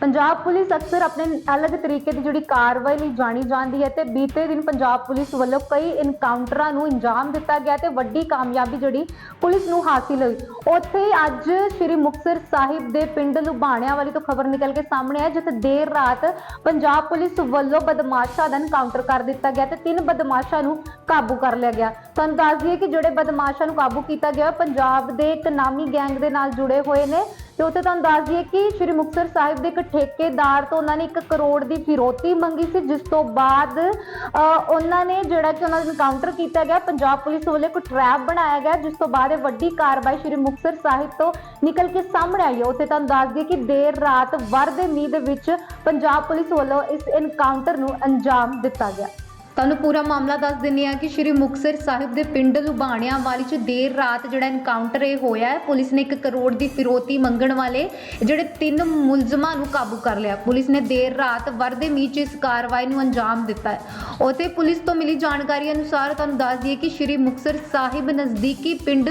Punjab police ਅਕਸਰ ਆਪਣੇ ਅਲੱਗ ਤਰੀਕੇ ਦੀ ਜਿਹੜੀ ਕਾਰਵਾਈ ਲਈ ਜਾਣੀ ਜਾਂਦੀ ਹੈ ਤੇ ਬੀਤੇ ਦਿਨ ਪੰਜਾਬ ਪੁਲਿਸ ਵੱਲੋਂ ਕਈ ਇਨਕਾਊਂਟਰਾਂ ਨੂੰ ਅੰਜਾਮ ਦਿੱਤਾ ਗਿਆ ਤੇ ਵੱਡੀ ਕਾਮਯਾਬੀ ਜਿਹੜੀ ਪੁਲਿਸ ਨੂੰ ਹਾਸਿਲ ਹੋਈ। ਉੱਥੇ ਹੀ ਅੱਜ ਸ੍ਰੀ ਮੁਕਤਸਰ ਸਾਹਿਬ ਦੇ ਪਿੰਡ ਲੁਬਾਣਿਆਂ ਵਾਲੀ ਤੋਂ ਖਬਰ ਨਿਕਲ ਕੇ ਸਾਹਮਣੇ ਆਈ, ਜਿੱਥੇ ਦੇਰ ਰਾਤ ਪੰਜਾਬ ਪੁਲਿਸ ਵੱਲੋਂ ਬਦਮਾਸ਼ਾਂ ਦਾ ਇਨਕਾਊਂਟਰ ਕਰ ਦਿੱਤਾ ਗਿਆ ਤੇ ਤਿੰਨ ਬਦਮਾਸ਼ਾਂ ਨੂੰ ਕਾਬੂ ਕਰ ਲਿਆ ਗਿਆ। ਤੁਹਾਨੂੰ ਦੱਸ ਦਈਏ ਕਿ ਜਿਹੜੇ ਬਦਮਾਸ਼ਾਂ ਨੂੰ ਕਾਬੂ ਕੀਤਾ ਗਿਆ ਪੰਜਾਬ ਦੇ ਇੱਕ ਨਾਮੀ ਗੈਂਗ ਦੇ ਨਾਲ ਜੁੜੇ ਹੋਏ ਨੇ। ਤੇ ਉੱਥੇ ਤੁਹਾਨੂੰ ਦੱਸ ਦਈਏ ਕਿ ਸ੍ਰੀ ਮੁਕਤਸਰ ਸਾਹਿਬ ਦੇ ਇੱਕ ਠੇਕੇਦਾਰ ਤੋਂ ਉਹਨਾਂ ਨੇ 1 ਕਰੋੜ ਦੀ ਫਿਰੋਤੀ ਮੰਗੀ ਸੀ, ਜਿਸ ਤੋਂ ਬਾਅਦ ਉਹਨਾਂ ਨੇ ਜਿਹੜਾ ਕਿ ਉਹਨਾਂ ਦਾ ਐਨਕਾਊਂਟਰ ਕੀਤਾ ਗਿਆ, ਪੰਜਾਬ ਪੁਲਿਸ ਵੱਲੋਂ ਇੱਕ ਟਰੈਪ ਬਣਾਇਆ ਗਿਆ, ਜਿਸ ਤੋਂ ਬਾਅਦ ਇਹ ਵੱਡੀ ਕਾਰਵਾਈ ਸ੍ਰੀ ਮੁਕਤਸਰ ਸਾਹਿਬ ਤੋਂ ਨਿਕਲ ਕੇ ਸਾਹਮਣੇ ਆਈ ਹੈ। ਉੱਥੇ ਤੁਹਾਨੂੰ ਦੱਸ ਦਈਏ ਕਿ ਦੇਰ ਰਾਤ ਵਰ ਦੇ ਮੀਂਹ ਦੇ ਵਿੱਚ ਪੰਜਾਬ ਪੁਲਿਸ ਵੱਲੋਂ ਇਸ ਇਨਕਾਊਂਟਰ ਨੂੰ ਅੰਜਾਮ ਦਿੱਤਾ ਗਿਆ। ਤੁਹਾਨੂੰ ਪੂਰਾ ਮਾਮਲਾ ਦੱਸ ਦਿੰਨੀ ਆ ਕਿ ਸ਼੍ਰੀ ਮੁਕਤਸਰ ਸਾਹਿਬ ਦੇ ਪਿੰਡ ਲੁਬਾਣਿਆਂ ਵਾਲੀ ਚ ਦੇਰ ਰਾਤ ਜਿਹੜਾ ਐਨਕਾਊਂਟਰ ਇਹ ਹੋਇਆ ਹੈ, ਪੁਲਿਸ ਨੇ 1 ਕਰੋੜ ਦੀ ਫਿਰੋਤੀ ਮੰਗਣ ਵਾਲੇ ਜਿਹੜੇ ਤਿੰਨ ਮੁਲਜ਼ਮਾਂ ਨੂੰ ਕਾਬੂ ਕਰ ਲਿਆ। ਪੁਲਿਸ ਨੇ ਦੇਰ ਰਾਤ ਵਰਦੇ ਮੀਂਹ ਚ ਇਸ ਕਾਰਵਾਈ ਨੂੰ ਅੰਜਾਮ ਦਿੱਤਾ ਹੈ। ਉਥੇ ਪੁਲਿਸ ਤੋਂ ਮਿਲੀ ਜਾਣਕਾਰੀ ਅਨੁਸਾਰ ਤੁਹਾਨੂੰ ਦੱਸ ਦਈਏ ਕਿ ਸ਼੍ਰੀ ਮੁਕਤਸਰ ਸਾਹਿਬ ਨਜ਼ਦੀਕੀ ਪਿੰਡ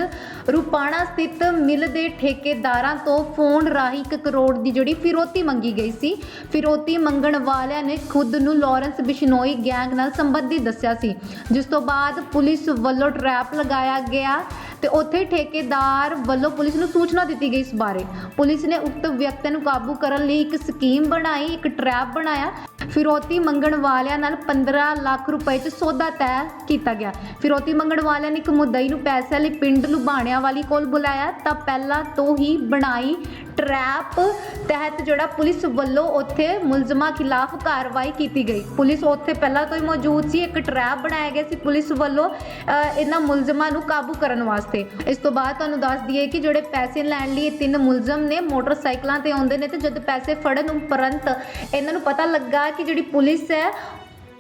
ਰੂਪਾਣਾ ਸਥਿਤ ਮਿਲ ਦੇ ਠੇਕੇਦਾਰਾਂ ਤੋਂ ਫੋਨ ਰਾਹੀਂ 1 ਕਰੋੜ ਦੀ ਜਿਹੜੀ ਫਿਰੋਤੀ ਮੰਗੀ ਗਈ ਸੀ। ਫਿਰੋਤੀ ਮੰਗਣ ਵਾਲਿਆਂ ਨੇ ਖੁਦ ਨੂੰ ਲਾਰੈਂਸ ਬਿਸ਼ਨੋਈ ਗੈਂਗ ਨਾਲ ਸੰਬੰਧਿਤ ਦੱਸਿਆ ਸੀ। ਜਿਸ ਤੋਂ ਬਾਅਦ ਪੁਲਿਸ ਵੱਲੋਂ ਟਰੈਪ ਲਗਾਇਆ ਗਿਆ ਤੇ ਉੱਥੇ ਠੇਕੇਦਾਰ ਵੱਲੋਂ ਪੁਲਿਸ ਨੂੰ ਸੂਚਨਾ ਦਿੱਤੀ ਗਈ ਇਸ ਬਾਰੇ। ਪੁਲਿਸ ਨੇ ਉਕਤ ਵਿਅਕਤੀ ਨੂੰ ਕਾਬੂ ਕਰਨ ਲਈ ਇੱਕ ਸਕੀਮ ਬਣਾਈ, ਇੱਕ ਟਰੈਪ ਬਣਾਇਆ ਫਿਰੌਤੀ ਮੰਗਣ ਵਾਲਿਆਂ ਨਾਲ 15 ਲੱਖ ਰੁਪਏ 'ਚ ਸੌਦਾ ਤੈਅ ਕੀਤਾ ਗਿਆ। ਫਿਰੌਤੀ ਮੰਗਣ ਵਾਲਿਆਂ ਨੇ ਇੱਕ ਮੁੱਦਈ ਨੂੰ ਪੈਸੇ ਲਈ ਪਿੰਡ ਲੁਬਾਣਿਆਂ ਵਾਲੀ ਕੋਲ ਬੁਲਾਇਆ। ਤਾਂ ਪਹਿਲਾਂ ਤੋਂ ਹੀ ਬਣਾਈ ਟਰੈਪ ਤਹਿਤ ਜਿਹੜਾ ਪੁਲਿਸ ਵੱਲੋਂ ਉੱਥੇ ਮੁਲਜ਼ਮਾਂ ਖਿਲਾਫ ਕਾਰਵਾਈ ਕੀਤੀ ਗਈ। ਪੁਲਿਸ ਉੱਥੇ ਪਹਿਲਾਂ ਤੋਂ ਹੀ ਮੌਜੂਦ ਸੀ। ਇੱਕ ਟਰੈਪ ਬਣਾਇਆ ਗਿਆ ਸੀ ਪੁਲਿਸ ਵੱਲੋਂ ਇਹਨਾਂ ਮੁਲਜ਼ਮਾਂ ਨੂੰ ਕਾਬੂ ਕਰਨ ਵਾਸਤੇ। ਇਸ ਤੋਂ ਬਾਅਦ ਤੁਹਾਨੂੰ ਦੱਸ ਦਈਏ ਕਿ ਜਿਹੜੇ ਪੈਸੇ ਲੈਣ ਲਈ ਇਹ ਤਿੰਨ ਮੁਲਜ਼ਮ ਨੇ, ਮੋਟਰਸਾਈਕਲਾਂ ਤੇ ਆਉਂਦੇ ਨੇ ਤੇ ਜਦ ਪੈਸੇ ਫੜਨ ਉਪਰੰਤ ਇਹਨਾਂ ਨੂੰ ਪਤਾ ਲੱਗਾ ਕਿ ਜਿਹੜੀ ਪੁਲਿਸ ਹੈ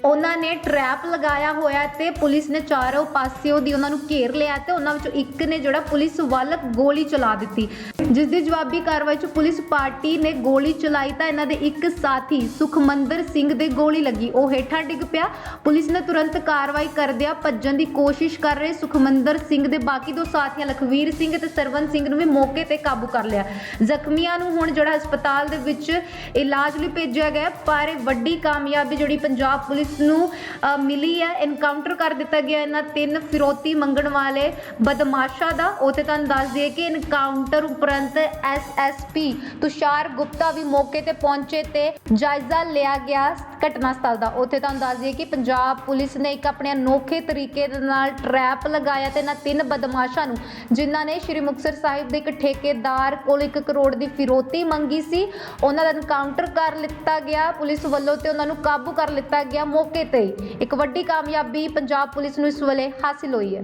ਉਹਨਾਂ ਨੇ ਟਰੈਪ ਲਗਾਇਆ ਹੋਇਆ ਤੇ ਪੁਲਿਸ ਨੇ ਚਾਰੋਂ ਪਾਸਿਓਂ ਦੀ ਉਹਨਾਂ ਨੂੰ ਘੇਰ ਲਿਆ ਤੇ ਉਹਨਾਂ ਵਿੱਚੋਂ ਇੱਕ ਨੇ ਜਿਹੜਾ ਪੁਲਿਸ ਵੱਲ ਗੋਲੀ ਚਲਾ ਦਿੱਤੀ। ਜਿਸ ਦੀ ਜਵਾਬੀ ਕਾਰਵਾਈ 'ਚ ਪੁਲਿਸ ਪਾਰਟੀ ਨੇ ਗੋਲੀ ਚਲਾਈ ਤਾਂ ਇਹਨਾਂ ਦੇ ਇੱਕ ਸਾਥੀ ਸੁਖਮੰਦਰ ਸਿੰਘ ਦੇ ਗੋਲੀ ਲੱਗੀ। ਉਹ ਹੇਠਾਂ ਡਿੱਗ ਪਿਆ। ਪੁਲਿਸ ਨੇ ਤੁਰੰਤ ਕਾਰਵਾਈ ਕਰਦਿਆਂ ਭੱਜਣ ਦੀ ਕੋਸ਼ਿਸ਼ ਕਰ ਰਹੇ ਸੁਖਮੰਦਰ ਸਿੰਘ ਦੇ ਬਾਕੀ ਦੋ ਸਾਥੀਆਂ, ਲਖਵੀਰ ਸਿੰਘ ਤੇ ਸਰਵਨ ਸਿੰਘ ਨੂੰ ਵੀ ਮੌਕੇ ਤੇ ਕਾਬੂ ਕਰ ਲਿਆ। ਜ਼ਖਮੀਆਂ ਨੂੰ ਹੁਣ ਜਿਹੜਾ ਹਸਪਤਾਲ ਦੇ ਵਿੱਚ ਇਲਾਜ ਲਈ ਭੇਜਿਆ ਗਿਆ ਪਰ ਇਹ ਵੱਡੀ ਕਾਮਯਾਬੀ ਜਿਹੜੀ ਪੰਜਾਬ ਪੁਲਿਸ ਨੂੰ ਮਿਲੀ ਹੈ ਇਨਕਾਊਂਟਰ ਕਰ ਦਿੱਤਾ ਗਿਆ ਇਹਨਾਂ ਤਿੰਨ ਫਿਰੋਤੀ ਮੰਗਣ ਵਾਲੇ ਬਦਮਾਸ਼ਾਂ ਦਾ। ਉਥੇ ਤੁਹਾਨੂੰ ਦੱਸ ਦਈਏ ਕਿ ਇਨਕਾਊਂਟਰ ਉਪਰੰਤ ਐਸਐਸਪੀ ਤੁਸ਼ਾਰ ਗੁਪਤਾ ਵੀ ਮੌਕੇ ਤੇ ਪਹੁੰਚੇ ਤੇ ਜਾਇਜ਼ਾ ਲਿਆ ਗਿਆ। ਘਟਨਾ ਸਥਲ ਦਾ। ਉੱਥੇ ਤੁਹਾਨੂੰ ਦੱਸ ਦਈਏ ਕਿ ਪੰਜਾਬ ਪੁਲਿਸ ਨੇ ਇੱਕ ਆਪਣੇ ਅਨੋਖੇ ਤਰੀਕੇ ਦੇ ਨਾਲ ਟਰੈਪ ਲਗਾਇਆ ਤੇ ਇਹਨਾਂ ਤਿੰਨ ਬਦਮਾਸ਼ਾਂ ਨੂੰ, ਜਿਨ੍ਹਾਂ ਨੇ ਸ਼੍ਰੀ ਮੁਕਤਸਰ ਸਾਹਿਬ ਦੇ ਇੱਕ ਠੇਕੇਦਾਰ ਕੋਲ 1 ਕਰੋੜ ਦੀ ਫਿਰੋਤੀ ਮੰਗੀ ਸੀ, ਉਹਨਾਂ ਦਾ ਐਨਕਾਊਂਟਰ ਕਰ ਲਿੱਤਾ ਗਿਆ, ਪੁਲਿਸ ਵੱਲੋਂ ਤੇ ਉਹਨਾਂ ਨੂੰ ਕਾਬੂ ਕਰ ਲਿੱਤਾ ਗਿਆ ਮੌਕੇ ਤੇ। ਇੱਕ ਵੱਡੀ ਕਾਮਯਾਬੀ ਪੰਜਾਬ ਪੁਲਿਸ ਨੂੰ ਇਸ ਵੇਲੇ ਹਾਸਿਲ ਹੋਈ ਹੈ।